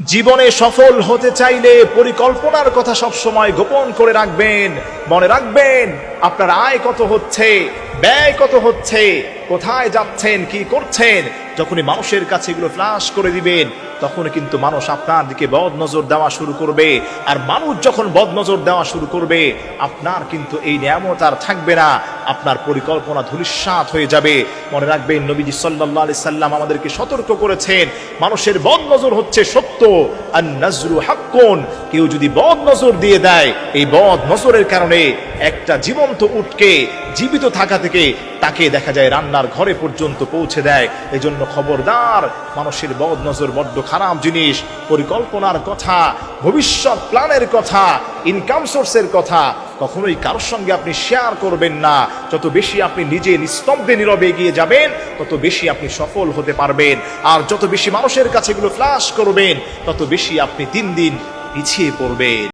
জীবনে সফল হতে চাইলে পরিকল্পনার কথা সবসময় গোপন করে রাখবেন মনে রাখবেন। আপনার আয় কত হচ্ছে? ব্যয় কত হচ্ছে? কোথায় যাচ্ছেন? কি করছেন? যখনই মানুষের কাছে এগুলো ফ্লাশ করে দিবেন, তখন কিন্তু মানুষ আপনার দিকে বদ নজর দেওয়া শুরু করবে। আর মানুষ যখন বদ নজর দেওয়া শুরু করবে, আপনার কিন্তু এই নিয়ামত আর থাকবে না। আপনার পরিকল্পনা ধূলিসাৎ হয়ে যাবে। মনে রাখবেন, নবীজি সাল্লাহ আলি সাল্লাম আমাদেরকে সতর্ক করেছেন, মানুষের বদ নজর হচ্ছে সত্য। আর নজরু হাক্কুন। কেউ যদি বদ নজর দিয়ে দেয়, এই বদ নজরের কারণে একটা জীবন্ত উটকে জীবিত থাকা থেকে তাকে দেখা যায় রান্নার ঘরে পর্যন্ত পৌঁছে দেয়। এজন্য খবরদার, মানুষের বদ নজর বড্ড খারাপ জিনিস, পরিকল্পনার কথা, ভবিষ্যৎ প্ল্যানের কথা ইনকাম সোর্সের কথা, কখনোই কারোর সঙ্গে আপনি শেয়ার করবেন না। যত বেশি আপনি নিজে নিস্তব্ধে নীরবে এগিয়ে যাবেন, তত বেশি আপনি সফল হতে পারবেন। আর যত বেশি মানুষের কাছে এগুলো ফ্লাশ করবেন, তত বেশি আপনি দিন দিন পিছিয়ে পড়বেন।